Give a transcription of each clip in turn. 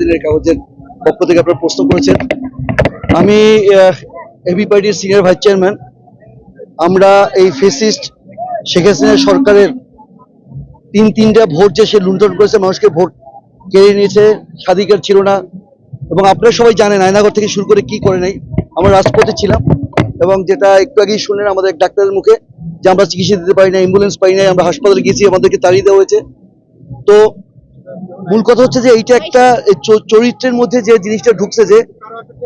দিনের কাগজের পক্ষ থেকে আপনারা প্রশ্ন করেছেন। আমি এবি পার্টির সিনিয়র ভাইস চেয়ারম্যান আমরা এই ফেসিস্ট শেখ হাসিনা সরকারের তিন তিনটা ভোট যে সে লুণ্ঠন করেছে, মানুষকে ভোট কেড়ে নিয়েছে, স্বাধিকার ছিল না। এবং আপনারা সবাই জানেন আয়নাগর থেকে শুরু করে কি করে নাই। আমরা রাজপথে ছিলাম এবং যেটা একটু আগেই শুনলেন আমাদের ডাক্তারের মুখে, যে আমরা চিকিৎসা দিতে পারি না অ্যাম্বুলেন্স পাই নাই, আমরা হাসপাতালে গেছি আমাদেরকে তাড়িয়ে দেওয়া হয়েছে। তো মূল কথা হচ্ছে যে এইটা একটা চরিত্রের মধ্যে যে জিনিসটা ঢুকছে যে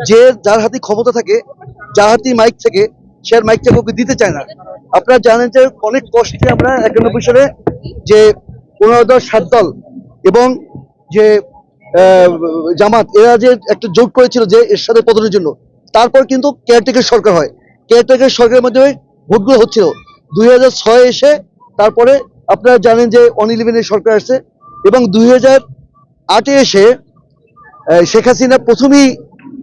যে যার হাতে ক্ষমতা থাকে, যার হাতে মাইক থাকে, সে আর মাইকটা কাউকে দিতে চায় না। আপনারা জানেন যে অনেক কষ্টে আমরা একানব্বই সালে যে পনেরো দল সাত দল এবং যে জামাত, এরা যে একটা জোট করেছিল যে এর সাথে পতনের জন্য। তারপর কিন্তু কেয়ারটেকার সরকার হয়। কেয়ারটেকার সরকারের মাধ্যমে ভোটগুলো হচ্ছিল। দুই হাজার ছয় এসে তারপরে আপনারা জানেন যে অন ইলেভেনের সরকার আসছে। এবং দুই হাজার আটে এসে শেখ হাসিনা প্রথমেই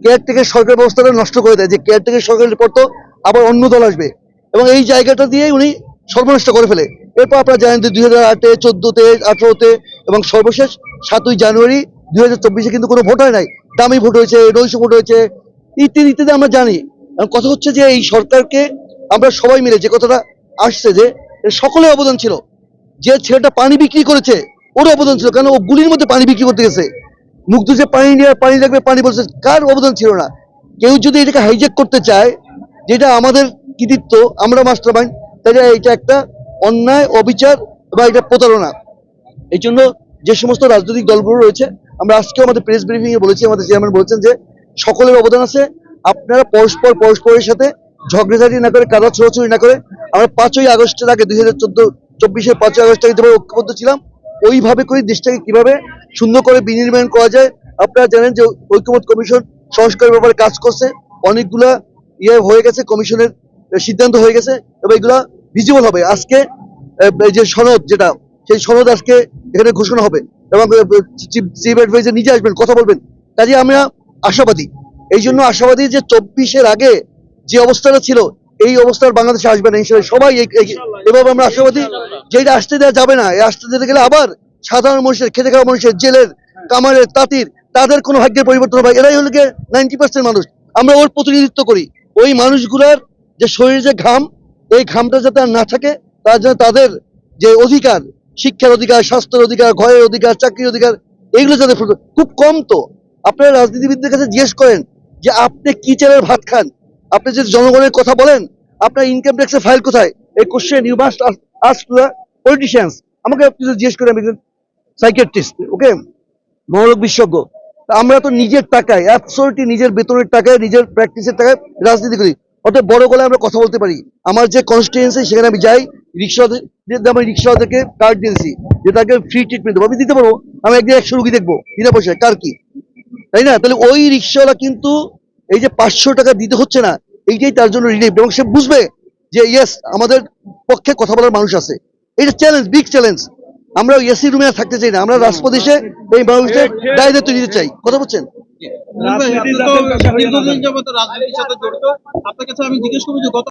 কেয়ারটেকার সরকার ব্যবস্থাটা নষ্ট করে দেয়। যে কেয়ারটেকার সরকারের পর তো আবার অন্য দল আসবে। এবং এই জায়গাটা দিয়ে উনি সর্বনষ্ট করে ফেলে। এরপর আপনারা জানেন যে দুই হাজার আটে, চোদ্দোতে, আঠারোতে এবং সর্বশেষ সাতই জানুয়ারি দুই হাজার চব্বিশে কিন্তু কোনো ভোট হয় নাই। দামি ভোট হয়েছে, রইস ভোট হয়েছে, ইত্যাদি ইত্যাদি আমরা জানি। কথা হচ্ছে যে এই সরকারকে আমরা সবাই মিলে যে কথাটা আসছে যে এর সকলের অবদান ছিল। যে ছেলেটা পানি বিক্রি করেছে ওরও অবদান ছিল কারণ ও গুলির মধ্যে পানি বিক্রি করতে গেছে? মুখ যে পানি নিয়ে পানি লাগবে পানি বলছে, কার অবদান ছিল না? কেউ যদি এটাকে হাইজ্যাক করতে চায়, যেটা আমাদের কৃতিত্ব, আমরা মাস্টার মাইন্ড তাহলে এটা একটা অন্যায়, অবিচার বা এটা প্রতারণা। এই জন্য যে সমস্ত রাজনৈতিক দলগুলো রয়েছে, আমরা আজকে আমাদের প্রেস ব্রিফিং এ বলেছি, আমাদের চেয়ারম্যান বলেছেন যে সকলের অবদান আছে। আপনারা পরস্পর পরস্পরের সাথে ঝগড়াঝাটি না করে, কাদা ছোড়াছুড়ি না করে, আমরা পাঁচই আগস্টের আগে দুই হাজার চোদ্দ, চব্বিশের পাঁচই আগস্ট আগে যেভাবে ঐক্যবদ্ধ ছিলাম ওইভাবে করে দেশটাকে কীভাবে সুন্দর করে বিনির্মাণ করা যায়, আপনারা জানেন যে ঐক্যমত কমিশন সংস্কারের ব্যাপারে কাজ করছে, অনেকগুলা ইয়ে হয়ে গেছে, কমিশনের সিদ্ধান্ত হয়ে গেছে এবং এগুলা ভিজিবল হবে। আজকে যে সনদ যেটা, সেই সনদ আজকে এখানে ঘোষণা হবে এবং চিফ অ্যাডভাইজার নিজে আসবেন, কথা বলবেন। কাজে আমরা আশাবাদী। এই জন্য আশাবাদী যে চব্বিশের আগে যে অবস্থাটা ছিল, এই অবস্থার বাংলাদেশে আসবে না সবাই এভাবে আমরা আশাবাদী। যে এটা আসতে দেওয়া যাবে না, এই আসতে দিতে গেলে আবার সাধারণ মানুষের, খেতে খাওয়া মানুষের, জেলের, কামারের, তাঁতির, তাদের কোনো ভাগ্যের পরিবর্তন হবে এরাই হলো গিয়ে নাইনটি পার্সেন্ট মানুষ। আমরা ওর প্রতিনিধিত্ব করি। ওই মানুষগুলার যে শরীরে যে ঘাম, এই ঘামটা যাতে না থাকে, তার জন্য তাদের যে অধিকার, শিক্ষার অধিকার, স্বাস্থ্যের অধিকার, ঘরের অধিকার, চাকরির অধিকার এইগুলো যাতে খুব কম তো। আপনারা রাজনীতিবিদদের কাছে জিজ্ঞেস করেন যে, আপনি কি চালের ভাত খান? আপনি যদি জনগণের কথা বলেন, আপনার ইনকাম ট্যাক্সের ফাইল কোথায়? এই question you must ask to the politicians আমাকে যদি জিজ্ঞেস করেন আমি একজন সাইকিয়াট্রিস্ট ওকে মনোরোগ বিশেষজ্ঞ। আমরা তো নিজের টাকায় অ্যাবসোলিউটলি নিজের বেতনের টাকায়, নিজের প্র্যাকটিসের টাকায় রাজনীতি করি। অত বড় গলায় আমরা কথা বলতে পারি। আমার যে কনস্টিটুয়েন্সি সেখানে আমি যাই রিক্সা আমি রিক্সাওয়ালাদেরকে কার্ড দিয়েছি যে তাকে ফ্রি ট্রিটমেন্ট দেবো। আমি দিতে পারব? আমি একদিন একশো রুগী দেখব, বিনা পয়সায়। কার কি? তাই না? তাহলে ওই রিক্সাওয়ালা কিন্তু এই যে পাঁচশো টাকা দিতে হচ্ছে না, এইটাই তার জন্য রিলিফ এবং সে বুঝবে যে ইয়েস আমাদের পক্ষে কথা বলার মানুষ আছে। এটা চ্যালেঞ্জ বিগ চ্যালেঞ্জ আমরা এসি রুমে আর থাকতে চাই না। আমরা রাজপ্রদেশে এসে এই মানুষদের দায় দায়িত্ব নিতে চাই। কথা বলছেন? আপনি তো দীর্ঘদিন যাবত রাজনীতির সাথে জড়িত। আপনার কাছে আমি জিজ্ঞেস করব যে গত